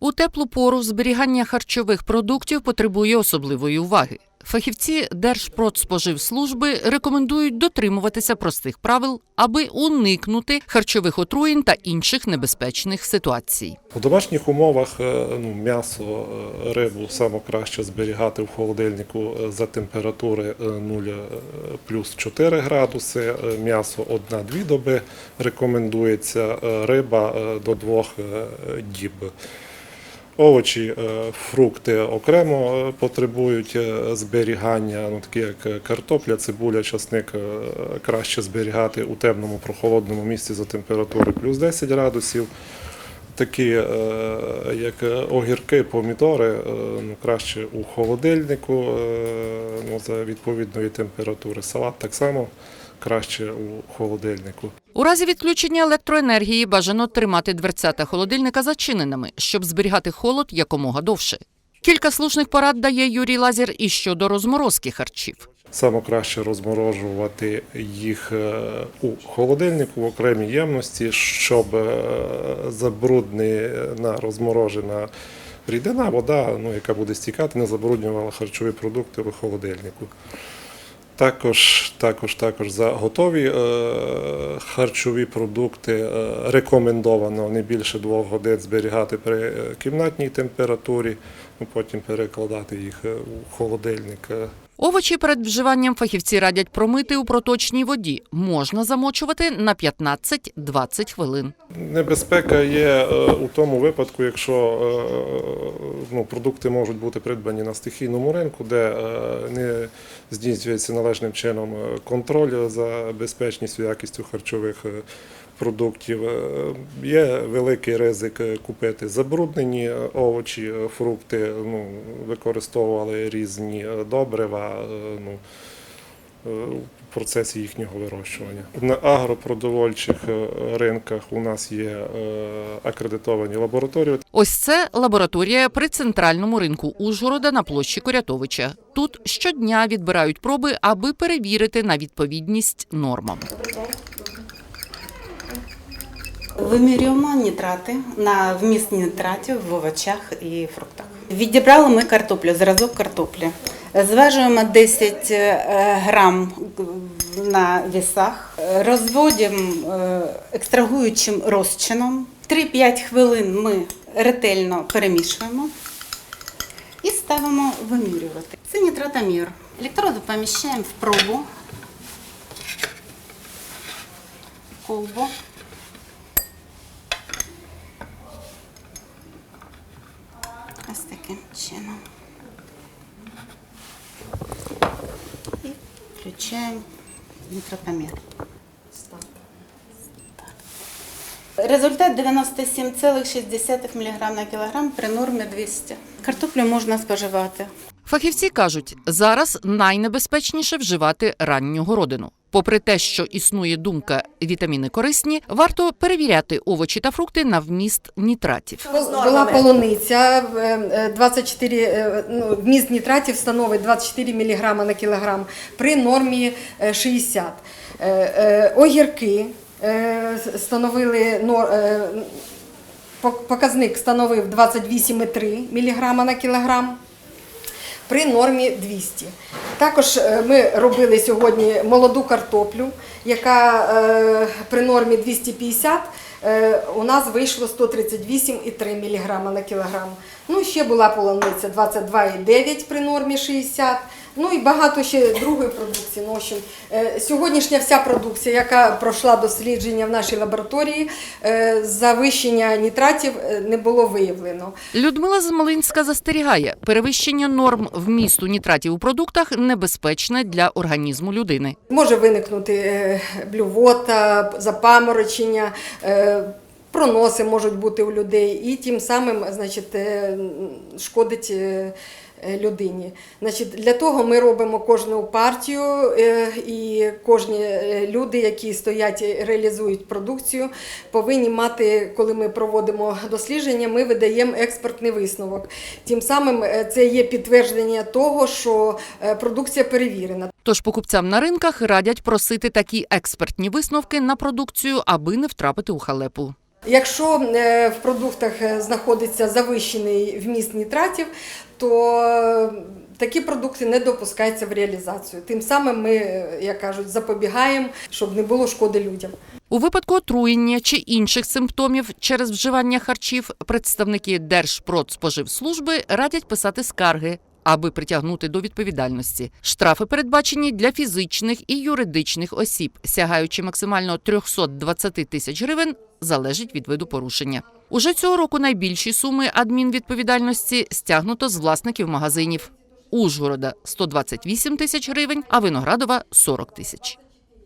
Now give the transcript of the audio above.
У теплу пору зберігання харчових продуктів потребує особливої уваги. Фахівці Держпродспоживслужби рекомендують дотримуватися простих правил, аби уникнути харчових отруєнь та інших небезпечних ситуацій. У домашніх умовах е, ну, м'ясо, е, рибу саме краще зберігати в холодильнику е, за температури е, 0 е, плюс 4 градуси. М'ясо 1-2 доби рекомендується, риба до 2 діб. Овочі, е, фрукти окремо е, потребують е, зберігання, ну, такі як картопля, цибуля, часник краще зберігати у темному прохолодному місці за температури плюс 10 градусів. Такі, е, як е, огірки, помідори, е, ну, краще у холодильнику ну, за відповідної температури. Салат так само краще у холодильнику. У разі відключення електроенергії бажано тримати дверцята холодильника зачиненими, щоб зберігати холод якомога довше. Кілька слушних порад дає Юрій Лазір і щодо розморозки харчів. Саме краще розморожувати їх е, у холодильнику в окремій ємності, щоб е, забруднена розморожена рідина, вода, ну, яка буде стікати, не забруднювала харчові продукти в холодильнику. Також, також, також за готові е, харчові продукти е, рекомендовано не більше двох годин зберігати при е, кімнатній температурі, ну, потім перекладати їх у холодильник. Е, Овочі перед вживанням фахівці радять промити у проточній воді. Можна замочувати на 15-20 хвилин. Небезпека є е, у тому випадку, якщо е, ну, продукти можуть бути придбані на стихійному ринку, де е, не здійснюється належним чином е, контроль за безпечністю якістю харчових е, продуктів. Е, Є великий ризик е, купити забруднені е, овочі, фрукти, ну, використовували різні добрива. Ну, в процесі їхнього вирощування. На агропродовольчих ринках у нас є акредитовані лабораторії. Ось це лабораторія при центральному ринку Ужгорода на площі Корятовича. Тут щодня відбирають проби, аби перевірити на відповідність нормам. Вимірюємо нітрати на вміст нітратів в овочах і фруктах. Відібрали ми картоплю, зразок картоплі. Зважуємо 10 е, грам на вісах, розводимо е, екстрагуючим розчином. 3-5 хвилин ми ретельно перемішуємо і ставимо вимірювати. Це нітратомір. Електроди поміщаємо в пробу, колбу. Ось таким чином. І включаємо мікропомір. Результат 97,6 мг на кілограм при нормі 200. Картоплю можна споживати. Фахівці кажуть, зараз найнебезпечніше вживати ранню городину. Попри те, що існує думка вітаміни корисні, варто перевіряти овочі та фрукти на вміст нітратів. Була полуниця, е, е, 24, е, ну, вміст нітратів становить 24 мг на кілограм при нормі е, 60. Е, е, Огірки е, становили е, показник становив 28,3 мг на кілограм при нормі 200. Також е, ми робили сьогодні молоду картоплю, яка е, при нормі 250 е, у нас вийшло 138,3 мг на кілограм. Ну, ще була полуниця 22,9 при нормі 60. Ну і багато ще другої продукції. Ну, в общем, е, сьогоднішня вся продукція, яка пройшла дослідження в нашій лабораторії, е, завищення нітратів е, не було виявлено. Людмила Змолинська застерігає, перевищення норм вмісту нітратів у продуктах небезпечне для організму людини. Може виникнути блювота, запаморочення, проноси можуть бути у людей, і тим самим значить, шкодить людині. Значить, для того ми робимо кожну партію, е, і кожні е, люди, які стоять і реалізують продукцію, повинні мати, коли ми проводимо дослідження, ми видаємо експертний висновок. Тим самим е, це є підтвердження того, що е, продукція перевірена. Тож покупцям на ринках радять просити такі експертні висновки на продукцію, аби не втрапити у халепу. Якщо е, в продуктах е, знаходиться завищений вміст нітратів, то е, такі продукти не допускаються в реалізацію. Тим самим ми, е, як кажуть, запобігаємо, щоб не було шкоди людям. У випадку отруєння чи інших симптомів через вживання харчів представники Держпродспоживслужби радять писати скарги. Аби притягнути до відповідальності, штрафи передбачені для фізичних і юридичних осіб, сягаючи максимально 320 тисяч гривень, залежить від виду порушення. Уже цього року найбільші суми адмінвідповідальності стягнуто з власників магазинів. Ужгорода 128 тисяч гривень, а Виноградова 40 тисяч.